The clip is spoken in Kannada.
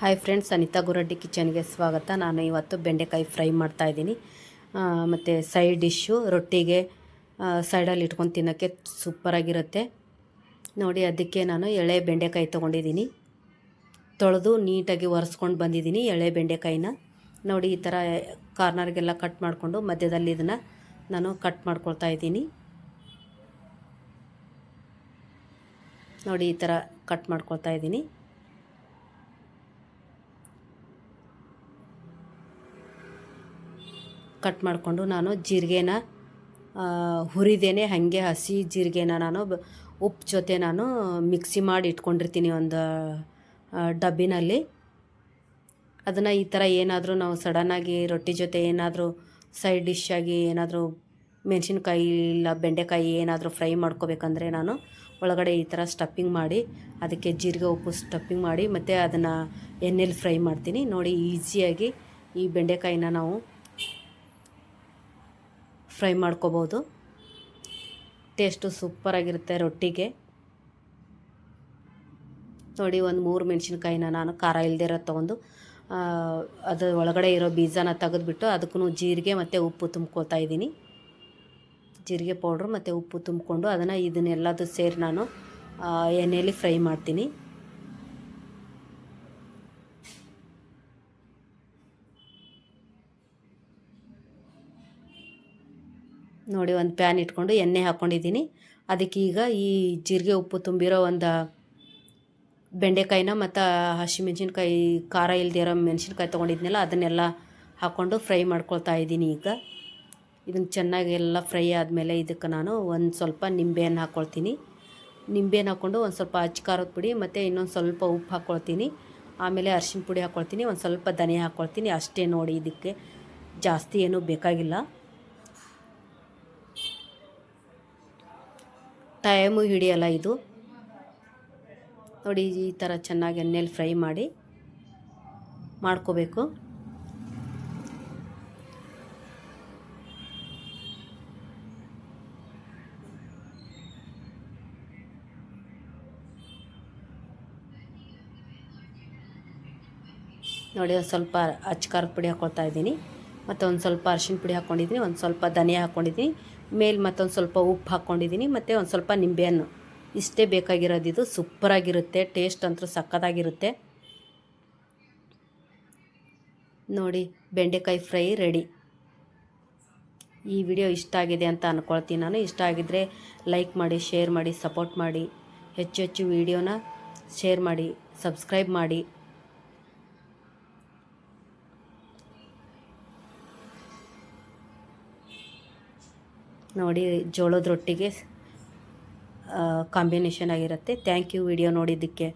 ಹಾಯ್ ಫ್ರೆಂಡ್ಸ್ ಅನಿತಾ ಗುರಡ್ಡಿ ಕಿಚನ್ಗೆ ಸ್ವಾಗತ. ನಾನು ಇವತ್ತು ಬೆಂಡೆಕಾಯಿ ಫ್ರೈ ಮಾಡ್ತಾಯಿದ್ದೀನಿ ಮತ್ತು ಸೈಡ್ ಡಿಶ್ಶು ರೊಟ್ಟಿಗೆ ಸೈಡಲ್ಲಿ ಇಟ್ಕೊಂಡು ತಿನ್ನೋಕ್ಕೆ ಸೂಪರಾಗಿರುತ್ತೆ ನೋಡಿ, ಅದಕ್ಕೆ ನಾನು ಎಳೆ ಬೆಂಡೆಕಾಯಿ ತೊಗೊಂಡಿದ್ದೀನಿ. ತೊಳೆದು ನೀಟಾಗಿ ಒರೆಸ್ಕೊಂಡು ಬಂದಿದ್ದೀನಿ ಎಳೆ ಬೆಂಡೆಕಾಯಿನ. ನೋಡಿ, ಈ ಥರ ಕಾರ್ನರ್ಗೆಲ್ಲ ಕಟ್ ಮಾಡಿಕೊಂಡು ಮಧ್ಯದಲ್ಲಿ ಇದನ್ನು ನಾನು ಕಟ್ ಮಾಡ್ಕೊಳ್ತಾ ಇದ್ದೀನಿ. ನೋಡಿ, ಈ ಥರ ಕಟ್ ಮಾಡ್ಕೊಳ್ತಾ ಇದ್ದೀನಿ. ಕಟ್ ಮಾಡಿಕೊಂಡು ನಾನು ಜೀರಿಗೆನ ಹುರಿದೇನೆ ಹಾಗೆ ಹಸಿ ಜೀರಿಗೆನ ನಾನು ಉಪ್ಪು ಜೊತೆ ನಾನು ಮಿಕ್ಸಿ ಮಾಡಿ ಇಟ್ಕೊಂಡಿರ್ತೀನಿ ಒಂದು ಡಬ್ಬಿನಲ್ಲಿ. ಅದನ್ನು ಈ ಥರ ಏನಾದರೂ ನಾವು ಸಡನ್ನಾಗಿ ರೊಟ್ಟಿ ಜೊತೆ ಏನಾದರೂ ಸೈಡ್ ಡಿಶ್ ಆಗಿ ಏನಾದರೂ ಮೆಣಸಿನ್ಕಾಯಿ ಇಲ್ಲ ಬೆಂಡೆಕಾಯಿ ಏನಾದರೂ ಫ್ರೈ ಮಾಡ್ಕೋಬೇಕಂದ್ರೆ ನಾನು ಒಳಗಡೆ ಈ ಥರ ಸ್ಟಫಿಂಗ್ ಮಾಡಿ, ಅದಕ್ಕೆ ಜೀರಿಗೆ ಉಪ್ಪು ಸ್ಟಫಿಂಗ್ ಮಾಡಿ ಮತ್ತು ಅದನ್ನು ಎಣ್ಣೆಲಿ ಫ್ರೈ ಮಾಡ್ತೀನಿ. ನೋಡಿ ಈಸಿಯಾಗಿ ಈ ಬೆಂಡೆಕಾಯಿನ ನಾವು ಫ್ರೈ ಮಾಡ್ಕೋಬೋದು. ಟೇಸ್ಟು ಸೂಪರಾಗಿರುತ್ತೆ ರೊಟ್ಟಿಗೆ. ನೋಡಿ, ಒಂದು ಮೂರು ಮೆಣಸಿನ್ಕಾಯಿನ ನಾನು ಖಾರ ಇಲ್ಲದೆ ಇರೋ ತೊಗೊಂಡು ಅದು ಒಳಗಡೆ ಇರೋ ಬೀಜನ ತೆಗೆದುಬಿಟ್ಟು ಅದಕ್ಕೂ ಜೀರಿಗೆ ಮತ್ತು ಉಪ್ಪು ತುಂಬ್ಕೋತಾ ಇದ್ದೀನಿ. ಜೀರಿಗೆ ಪೌಡ್ರು ಮತ್ತು ಉಪ್ಪು ತುಂಬಿಕೊಂಡು ಅದನ್ನು ಇದನ್ನೆಲ್ಲದು ಸೇರಿ ನಾನು ಎಣ್ಣೆಯಲ್ಲಿ ಫ್ರೈ ಮಾಡ್ತೀನಿ. ನೋಡಿ ಒಂದು ಪ್ಯಾನ್ ಇಟ್ಕೊಂಡು ಎಣ್ಣೆ ಹಾಕ್ಕೊಂಡಿದ್ದೀನಿ ಅದಕ್ಕೆ ಈಗ ಈ ಜೀರಿಗೆ ಉಪ್ಪು ತುಂಬಿರೋ ಒಂದು ಬೆಂಡೆಕಾಯಿನ ಮತ್ತು ಹಸಿಮೆಣ್ಸಿನ್ಕಾಯಿ, ಖಾರ ಇರೋ ಮೆಣಸಿನ್ಕಾಯಿ ತೊಗೊಂಡಿದ್ನಲ್ಲ, ಅದನ್ನೆಲ್ಲ ಹಾಕ್ಕೊಂಡು ಫ್ರೈ ಮಾಡ್ಕೊಳ್ತಾ ಇದ್ದೀನಿ ಈಗ. ಇದನ್ನು ಚೆನ್ನಾಗಿ ಎಲ್ಲ ಫ್ರೈ ಆದಮೇಲೆ ಇದಕ್ಕೆ ನಾನು ಒಂದು ಸ್ವಲ್ಪ ನಿಂಬೆಯನ್ನು ಹಾಕ್ಕೊಳ್ತೀನಿ ನಿಂಬೆಯನ್ನು ಹಾಕ್ಕೊಂಡು ಒಂದು ಸ್ವಲ್ಪ ಅಚ್ಚ ಖಾರದ ಪುಡಿ ಮತ್ತು ಇನ್ನೊಂದು ಸ್ವಲ್ಪ ಉಪ್ಪು ಹಾಕ್ಕೊಳ್ತೀನಿ ಆಮೇಲೆ ಅರಿಶಿನ ಪುಡಿ ಹಾಕ್ಕೊಳ್ತೀನಿ ಒಂದು ಸ್ವಲ್ಪ ಧನಿಯಾ ಹಾಕ್ಕೊಳ್ತೀನಿ ಅಷ್ಟೇ ನೋಡಿ, ಇದಕ್ಕೆ ಜಾಸ್ತಿ ಏನೂ ಬೇಕಾಗಿಲ್ಲ. ಟೈಮು ಹಿಡಿಯಲ್ಲ ಇದು. ನೋಡಿ ಈ ಥರ ಚೆನ್ನಾಗಿ ಎಣ್ಣೆಲಿ ಫ್ರೈ ಮಾಡಿ ಮಾಡ್ಕೋಬೇಕು. ನೋಡಿ ಒಂದು ಸ್ವಲ್ಪ ಅಚ್ಚ ಪುಡಿ ಹಾಕ್ಕೊಳ್ತಾ ಇದ್ದೀನಿ. ಮತ್ತು ಒಂದು ಸ್ವಲ್ಪ ಅರಿಶಿನ ಪುಡಿ ಹಾಕ್ಕೊಂಡಿದ್ದೀನಿ ಒಂದು ಸ್ವಲ್ಪ ಧನಿಯಾ ಹಾಕ್ಕೊಂಡಿದ್ದೀನಿ ಮೇಲೆ ಮತ್ತೊಂದು ಸ್ವಲ್ಪ ಉಪ್ಪು ಹಾಕ್ಕೊಂಡಿದ್ದೀನಿ ಮತ್ತು ಒಂದು ಸ್ವಲ್ಪ ನಿಂಬೆಹಣ್ಣು. ಇಷ್ಟೇ ಬೇಕಾಗಿರೋದು ಇದು. ಸೂಪರಾಗಿರುತ್ತೆ ಟೇಸ್ಟ್ ಅಂತೂ ಸಕ್ಕತ್ತಾಗಿರುತ್ತೆ ನೋಡಿ, ಬೆಂಡೆಕಾಯಿ ಫ್ರೈ ರೆಡಿ. ಈ ವಿಡಿಯೋ ಇಷ್ಟ ಆಗಿದೆ ಅಂತ ಅಂದ್ಕೊಳ್ತೀನಿ ನಾನು. ಇಷ್ಟ ಆಗಿದ್ದರೆ ಲೈಕ್ ಮಾಡಿ, ಶೇರ್ ಮಾಡಿ, ಸಪೋರ್ಟ್ ಮಾಡಿ. ಹೆಚ್ಚು ಹೆಚ್ಚು ವಿಡಿಯೋನ ಶೇರ್ ಮಾಡಿ, ಸಬ್ಸ್ಕ್ರೈಬ್ ಮಾಡಿ. ನೋಡಿ ಜೋಳದ ರೊಟ್ಟಿಗೆ ಕಾಂಬಿನೇಷನ್ ಆಗಿರುತ್ತೆ. ಥ್ಯಾಂಕ್ ಯು ವಿಡಿಯೋ ನೋಡಿದ್ದಕ್ಕೆ.